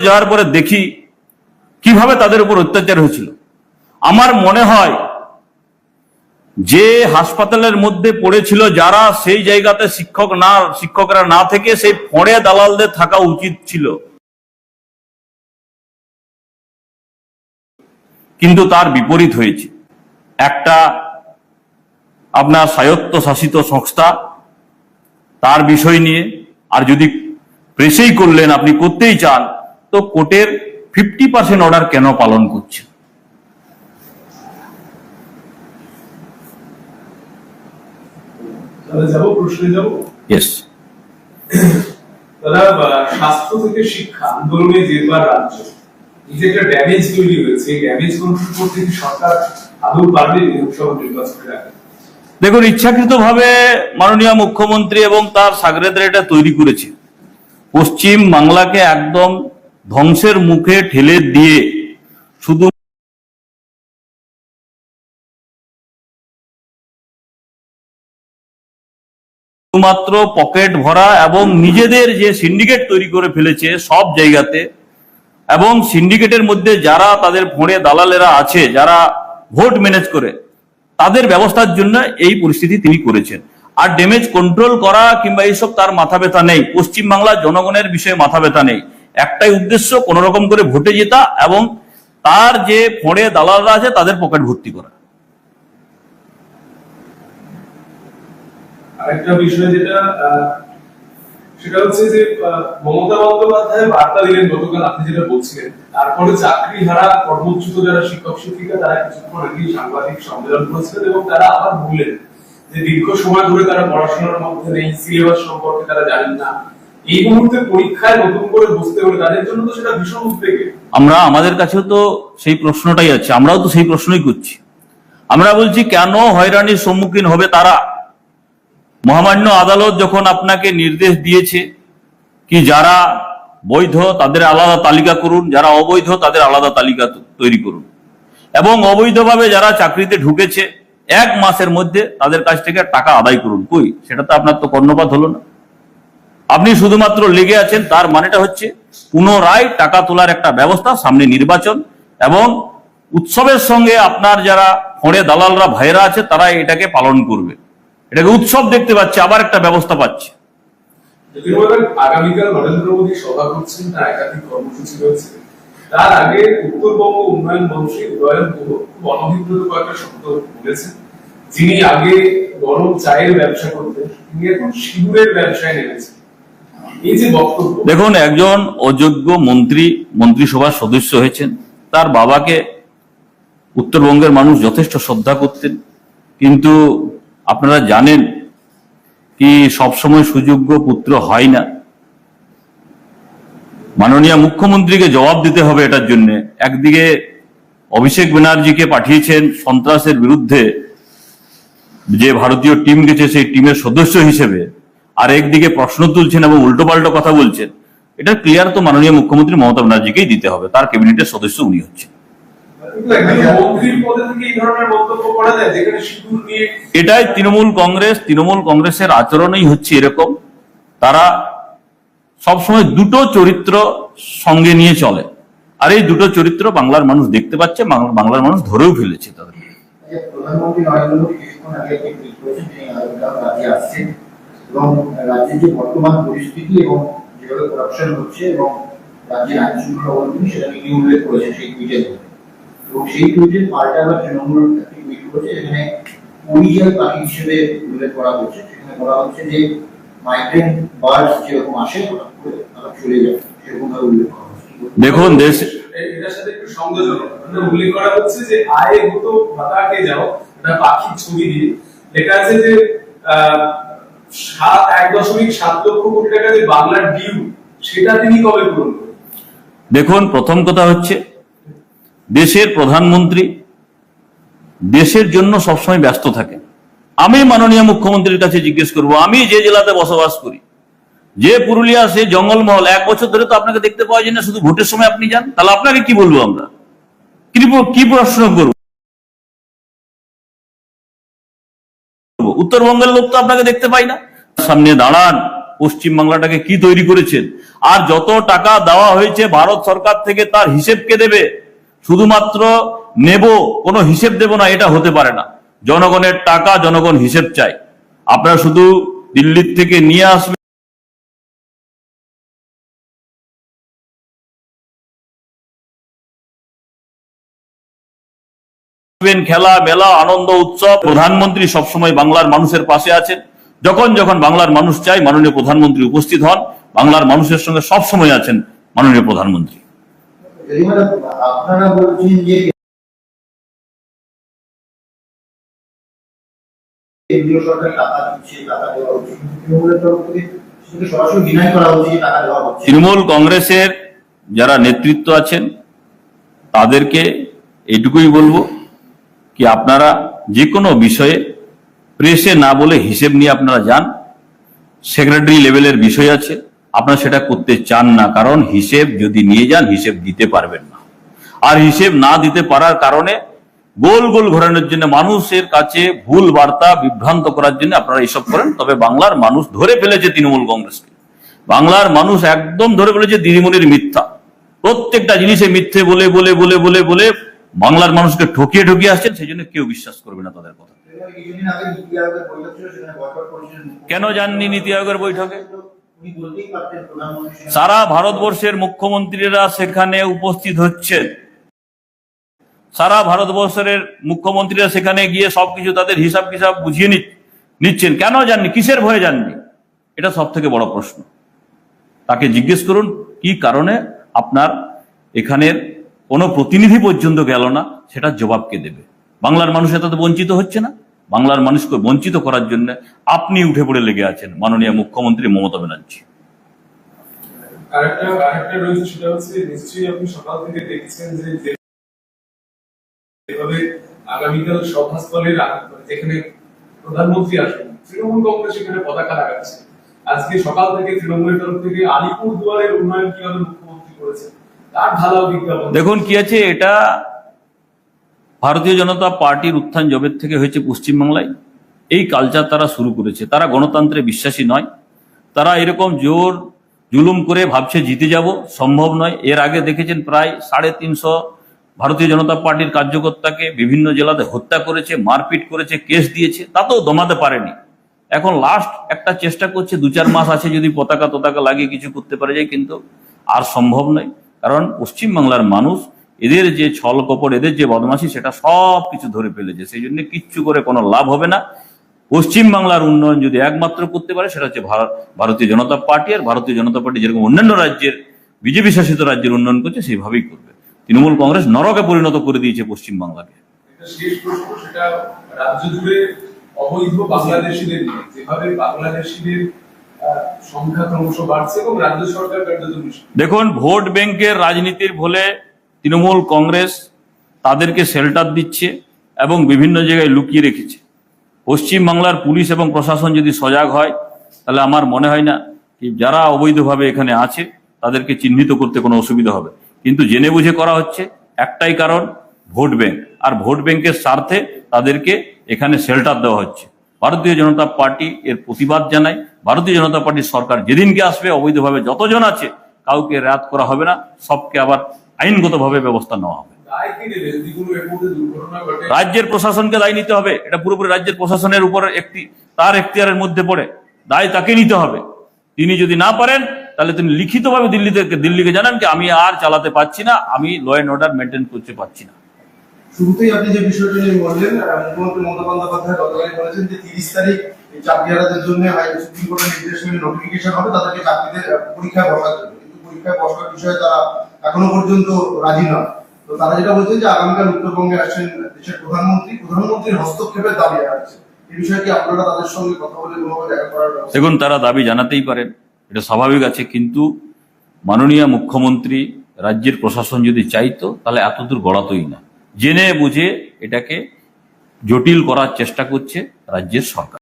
যাওয়ার পরে দেখি কীভাবে তাদের উপর অত্যাচার হয়েছিল। আমার মনে হয় যে হাসপাতালের মধ্যে পড়েছিল যারা সেই জায়গাতে শিক্ষক না, শিক্ষকরা না থেকে সেই ফড়ে দালালদের থাকা উচিত ছিল। কিন্তু তার বিপরীত হয়েছে। একটা আপনার স্বায়ত্ত শাসিত সংস্থা, তার বিষয় নিয়ে, আর যদি প্রেসেই করলেন, আপনি করতেই চান তো কোর্টের ফিফটি পার্সেন্ট অর্ডার কেন পালন করছে? স্বাস্থ্য থেকে শিক্ষা আন্দোলনে জেরবার রাজ্য এই যে একটা ড্যামেজ তৈরি হয়েছে ড্যামেজ কন্ট্রোল করতে সরকার আদৌ পারবে লোকসভা নির্বাচনের আগে? দেখুন ইচ্ছাকৃতভাবে মাননীয় মুখ্যমন্ত্রী এবং তার সাগরেদরা এটা তৈরি করেছে। পশ্চিম বাংলাকে একদম ধ্বংসের মুখে ঠেলে দিয়ে শুধু শুধুমাত্র পকেট ভরা এবং নিজেদের যে সিন্ডিকেট তৈরি করে ফেলেছে সব জায়গাতে, এবং সিন্ডিকেটের মধ্যে যারা তাদের ফোঁড়ে দালালেরা আছে, যারা ভোট ম্যানেজ করে, তাদের ব্যবস্থার জন্য এই পরিস্থিতি তিনি করেছেন। আর ড্যামেজ কন্ট্রোল করা কিংবা এইসব তার মাথা ব্যথা নেই। পশ্চিমবাংলার জনগণের বিষয়ে মাথা ব্যথা নেই। একটাই উদ্দেশ্য কোন রকম করে ভোটে জেতা এবং তার যে ফোঁড়ে দালালরা আছে তাদের পকেট ভর্তি করা। আরেকটা বিষয় যেটা সেটা হচ্ছে যে মমতা বন্দ্যোপাধ্যায় বার্তা দিলেন গতকাল, আপনি যেটা বলছিলেন, তারপরে চাকরি হারা কর্মচ্যুত যারা শিক্ষক, শিক্ষিকা, তারা কিছুক্ষণ সাংবাদিক সম্মেলন করেছিলেন এবং তারা আবার বললেন যে দীর্ঘ সময় ধরে তারা পড়াশোনার মধ্যে নেই, সিলেবাস সম্পর্কে তারা জানেন না। এই মুহূর্তে পরীক্ষায় নতুন করে বসতে হলে তাদের জন্য তো সেটা ভীষণ উদ্বেগের আমরা আমাদের কাছেও তো সেই প্রশ্নটাই আছে, আমরাও তো সেই প্রশ্নই করছি। আমরা বলছি, কেন হয়রানির সম্মুখীন হবে তারা? মহামান্য আদালত যখন আপনাকে নির্দেশ দিয়েছে কি যারা বৈধ তাদের আলাদা তালিকা করুন, যারা অবৈধ তাদের আলাদা তালিকা তৈরি করুন। এবং অবৈধভাবে যারা চাকরিতে ঢুকেছে, এক মাসের মধ্যে তাদের কাছ থেকে টাকা আদায় করুন। কই? সেটা তো আপনার তো কর্ণপাত হলো না। আপনি শুধুমাত্র লেগে আছেন, তার মানেটা হচ্ছে পুনরায় টাকা তোলার একটা ব্যবস্থা, সামনে নির্বাচন, এবং উৎসবের সঙ্গে আপনার যারা ফোঁড়ে দালালরা ভাইরা আছে, তারা এটাকে পালন করবে। এটাকে উৎসব দেখতে পাচ্ছে, আবার একটা ব্যবস্থা পাচ্ছে। আগামীকাল যিনি আগে গরম চায়ের ব্যবসা করতেন, তিনি এখন সিঁদুরের ব্যবসায় নেমেছেন। দেখুন, একজন অযোগ্য মন্ত্রী, মন্ত্রিসভার সদস্য হয়েছেন। তার বাবাকে উত্তরবঙ্গের মানুষ যথেষ্ট শ্রদ্ধা করতেন। কিন্তু আপনারা জানেন কি সবসময় সুযোগ্য পুত্র হয় না। মাননীয় মুখ্যমন্ত্রীকে জবাব দিতে হবে এটার জন্য। একদিকে অভিষেক ব্যানার্জিকে পাঠিয়েছেন সন্ত্রাসের বিরুদ্ধে যে ভারতীয় টিম গেছে, সেই টিমের সদস্য হিসেবে। আর একদিকে প্রশ্ন তুলছেন এবং উল্টোপাল্টো কথা বলছেন। এটা ক্লিয়ার তো মাননীয় মুখ্যমন্ত্রী মমতা ব্যানার্জিকেই দিতে হবে। তার ক্যাবিনেটের সদস্য উনি হচ্ছেন। এটাই তৃণমূল কংগ্রেস, তৃণমূল কংগ্রেসের আচরণই হচ্ছে এরকম। তারা সবসময় দুটো চরিত্র সঙ্গে নিয়ে চলে। আর এই দুটো চরিত্র বাংলার মানুষ দেখতে পাচ্ছে বাংলার মানুষ ধরেও ফেলেছে তাদের। প্রধানমন্ত্রী নরেন্দ্র মোদী কিছুক্ষণ আগে একটি এবং রাজ্যের যে বর্তমান পরিস্থিতি এবং যেভাবে করাপশন হচ্ছে এবং রাজ্যের আইন শৃঙ্খলা অবলম্বন সেটা তিনি উল্লেখ করেছেন সেই টুইটে এবং সেই টুইটের পাল্টা আবার তৃণমূল একটি টুইট করেছে যেখানে অরিজিনাল পাখি হিসেবে উল্লেখ করা হচ্ছে সেখানে বলা হচ্ছে যে মাইগ্রেন্ট বার্ডস যেরকম আসে হঠাৎ করে তারা চলে যায় সেরকম ভাবে উল্লেখ করা হচ্ছে দেখুন দেশ এটার সাথে একটু সংযোজনক মানে উল্লেখ করা হচ্ছে যে আয়ে হতো ভাতাকে যাও এটা পাখির ছবি দিয়ে। লেখা আছে যে আহ, সাত, এক দশমিক সাত লক্ষ কোটি টাকা যে বাংলার ডিউ সেটা তিনি কবে পূরণ দেখুন, প্রথম কথা হচ্ছে, দেশের প্রধানমন্ত্রী দেশের জন্য সবসময় ব্যস্ত থাকেন। আমি মাননীয় মুখ্যমন্ত্রীর কাছে জিজ্ঞেস করব, আমি যে জেলাতে বসবাস করি, যে পুরুলিয়া, সে জঙ্গলমহল, এক বছর ধরে তো আপনাকে দেখতে পাওয়া যায় না, শুধু ভোটের সময় আপনি যান, তাহলে আপনাকে কি বলব আমরা? কি প্রশ্ন করব? উত্তরবঙ্গের লোক তো আপনাকে দেখতে পাই না। সামনে দাঁড়ান পশ্চিম বাংলাটাকে কি তৈরি করেছেন? আর যত টাকা দেওয়া হয়েছে, ভারত সরকার থেকে তার হিসেব কে দেবে? শুধুমাত্র নেব, কোনো হিসেব দেব না, এটা হতে পারে না। জনগণের টাকা জনগণ হিসেব চায়। আপনারা শুধু দিল্লির থেকে নিয়ে আসবেন দেখবেন খেলা মেলা আনন্দ উৎসব। প্রধানমন্ত্রী সবসময় বাংলার মানুষের পাশে আছেন। যখন যখন বাংলার মানুষ চায় মাননীয় প্রধানমন্ত্রী উপস্থিত হন। বাংলার মানুষের সঙ্গে সব সময় আছেন মাননীয় প্রধানমন্ত্রী। আপনারা বলছেন যে কেন্দ্রীয় সরকার টাকা দিচ্ছে টাকা দেওয়া হচ্ছে। তৃণমূলের তরফ থেকে সেটাকে সরাসরি ডিনাই করা হচ্ছে টাকা দেওয়া হচ্ছে। তৃণমূল কংগ্রেসের যারা নেতৃত্ব আছেন তাদেরকে এটুকুই বলব কি আপনারা যে কোনো বিষয়ে প্রেসে না বলে হিসেব নিয়ে আপনারা যান? সেক্রেটারি লেভেলের বিষয় আছে। আপনারা সেটা করতে চান না, কারণ হিসেব যদি নিয়ে যান, হিসেব দিতে পারবেন না। আর হিসেব না দিতে পারার কারণে গোল গোল ঘোরানোর জন্য, মানুষের কাছে ভুল বার্তা বিভ্রান্ত করার জন্য আপনারা এইসব করেন। তবে বাংলার মানুষ ধরে ফেলেছে তৃণমূল কংগ্রেসকে। বাংলার মানুষ একদম ধরে ফেলেছে দিদিমণির মিথ্যা। প্রত্যেকটা জিনিসে মিথ্যে বলে বলে বলে বলে বলে বাংলার মানুষকে ঠকিয়ে ঠকিয়ে আসছেন, সেই জন্য কেউ বিশ্বাস করবে না তাদের কথা। কেন যাননি নীতি আয়োগের বৈঠকে? সারা ভারতবর্ষের মুখ্যমন্ত্রীরা সেখানে উপস্থিত হচ্ছেন। সারা ভারতবর্ষের মুখ্যমন্ত্রীরা সেখানে গিয়ে সবকিছু তাদের হিসাব কিসাব বুঝিয়ে নিচ্ছেন। কেন যাননি কিসের ভয়ে যাননি এটা সব থেকে বড় প্রশ্ন। তাকে জিজ্ঞেস করুন, কি কারণে আপনার এখানের কোনো প্রতিনিধি পর্যন্ত গেল না সেটার জবাব কে দেবে। বাংলার মানুষ এত বঞ্চিত হচ্ছে না। বাংলার মানুষকে বঞ্চিত করার জন্য আপনি উঠে পড়ে লেগে আছেন মাননীয় মুখ্যমন্ত্রী মমতা ব্যানার্জি। সেটা প্রধানমন্ত্রী আজকে সকাল থেকে তৃণমূলের তরফ থেকে আলিপুর দুয়ারের উন্নয়ন কীভাবে মুখ্যমন্ত্রী করেছেন দেখুন কি আছে, এটা ভারতীয় জনতা পার্টির উত্থান জবের থেকে হয়েছে পশ্চিমবাংলায়। এই কালচার তারা শুরু করেছে। তারা গণতন্ত্রে বিশ্বাসী নয়। তারা এরকম জোর জুলুম করে ভাবছে, জিতে যাব। সম্ভব নয়। এর আগে দেখেছেন প্রায় সাড়ে তিনশো ভারতীয় জনতা পার্টির কার্যকর্তাকে বিভিন্ন জেলাতে হত্যা করেছে, মারপিট করেছে, কেস দিয়েছে। তাতেও দমাতে পারেনি। এখন লাস্ট একটা চেষ্টা করছে, দু চার মাস আছে যদি পতাকা ততাকা লাগিয়ে কিছু করতে পারে যায়, কিন্তু আর সম্ভব নয়। কারণ পশ্চিমবাংলার মানুষ এদের যে ছল কপট এদের যে বদমাশি, সেটা সব কিছু ধরে ফেলেছে। সেই জন্য কিচ্ছু করে কোনো লাভ হবে না। পশ্চিমবাংলার উন্নয়ন যদি একমাত্র করতে পারে, সেটা হচ্ছে ভারত, ভারতীয় জনতা পার্টি আর ভারতীয় জনতা পার্টি যেরকম অন্যান্য রাজ্যের, বিজেপি শাসিত রাজ্যের উন্নয়ন করছে, সেইভাবেই করবে। তৃণমূল কংগ্রেস নরকে পরিণত করে দিয়েছে পশ্চিমবাংলাকে। শেষ প্রশ্ন, সেটা রাজ্য জুড়ে অবৈধ বাংলাদেশিদের যেভাবে বাংলাদেশিদের দেখুন, ভোট ব্যাংকের রাজনীতির বলে তৃণমূল কংগ্রেস তাদেরকে শেল্টার দিচ্ছে এবং বিভিন্ন জায়গায় লুকিয়ে রেখেছে। পশ্চিমবাংলার পুলিশ এবং প্রশাসন যদি সজাগ হয়, তাহলে আমার মনে হয় না কি যারা অবৈধভাবে এখানে আছে, তাদেরকে চিহ্নিত করতে কোনো অসুবিধা হবে। কিন্তু জেনে বুঝে করা হচ্ছে, একটাই কারণ, ভোট ব্যাংক। আর ভোট ব্যাংকের স্বার্থে তাদেরকে এখানে শেল্টার দেওয়া হচ্ছে। ভারতীয় জনতা পার্টি এর প্রতিবাদ জানায় ভারতীয় জনতা পার্টির সরকার যেদিনকে আসবে অবৈধভাবে যতজন আছে কাউকে রাত করা হবে না সবকে আবার আইনগতভাবে ব্যবস্থা নেওয়া হবে। রাজ্যের প্রশাসনকে দায় নিতে হবে। এটা পুরোপুরি রাজ্যের প্রশাসনের উপর একটি তার এখতিয়ারের মধ্যে পড়ে। দায় তাকে নিতে হবে। তিনি যদি না পারেন তাহলে তিনি লিখিতভাবে দিল্লি থেকে দিল্লিকে জানান যে আমি আর চালাতে পারছি না আমি ল অ্যান্ড অর্ডার মেনটেন করতে পারছি না। শুরুতেই আপনি যে বিষয়টা নিয়ে বললেন মুখ্যমন্ত্রী মমতা বন্দ্যোপাধ্যায় গতকাল বলেছেন যে তিরিশ তারিখ জন্য সুপ্রিম কোর্টের নির্দেশ মেনে নোটিফিকেশন হবে, তাদেরকে পরীক্ষায় বসার জন্য কিন্তু পরীক্ষায় বসার বিষয়ে তারা এখনও পর্যন্ত রাজি নয় তো তারা যেটা বলছেন যে আগামীকাল উত্তরবঙ্গে আসছেন দেশের প্রধানমন্ত্রী। প্রধানমন্ত্রীর হস্তক্ষেপের দাবি ব্যবস্থা দেখুন, তারা দাবি জানাতেই পারেন, এটা স্বাভাবিক আছে। কিন্তু মাননীয় মুখ্যমন্ত্রী, রাজ্যের প্রশাসন যদি চাইতো, তাহলে এতদূর গড়াতই না। জেনে বুঝে এটাকে জটিল করার চেষ্টা করছে রাজ্যের সরকার।